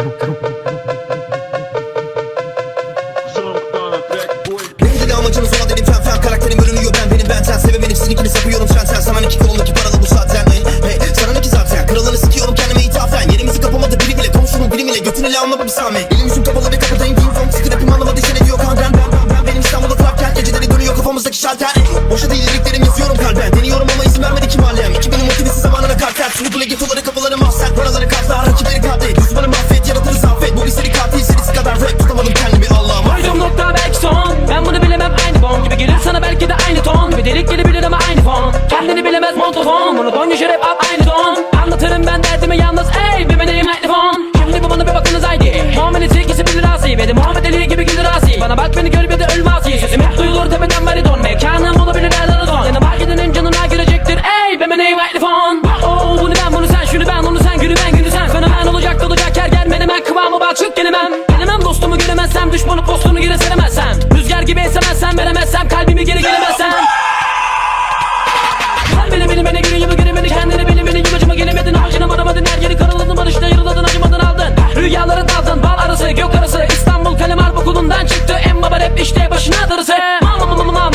Benim de amacınız olan dedim fen fen Karakterim görünüyor. Ben benim ben sen Sevim benim sizin ikini sapıyorum sen sen Sana iki kolundaki paralı bu zaten hey, hey, Sana ne ki zaten kralını sikiyorum kendime ithafen Yerimizi kapamadı biri bile komşunun biri bile. Götünü ile anlama bir zahmet Elim yüzüm kapalı ve kapıdayım giyim from Sikir hepim anlamadı işe ne diyor kan ben ben ben ben. Benim İstanbul'da klapken geceleri dönüyor kafamızdaki şalter. Boşa değil liriklerim yazıyorum kalben. Deniyorum ama izin vermedi kim alem 2000'in motivesi zamanına kartel Sınıflı getoları kapıları mahzen Paraları kartlar veremezsem Düşmanın postunu geri seremezsem Rüzgar gibi esemezsem veremezsem Kalbimi geri gelemezsem. Kal beni beni beni geri yılı geri beni Kendini beni beni yılacıma gelemedin. Ağacına varamadın her yeri karaladın Barışta yarıladın acımadın aldın. Rüyalara daldın bal arası gök arası. İstanbul kalem okulundan çıktı. En baba rap işte başına darısı. Mal mal mal mal.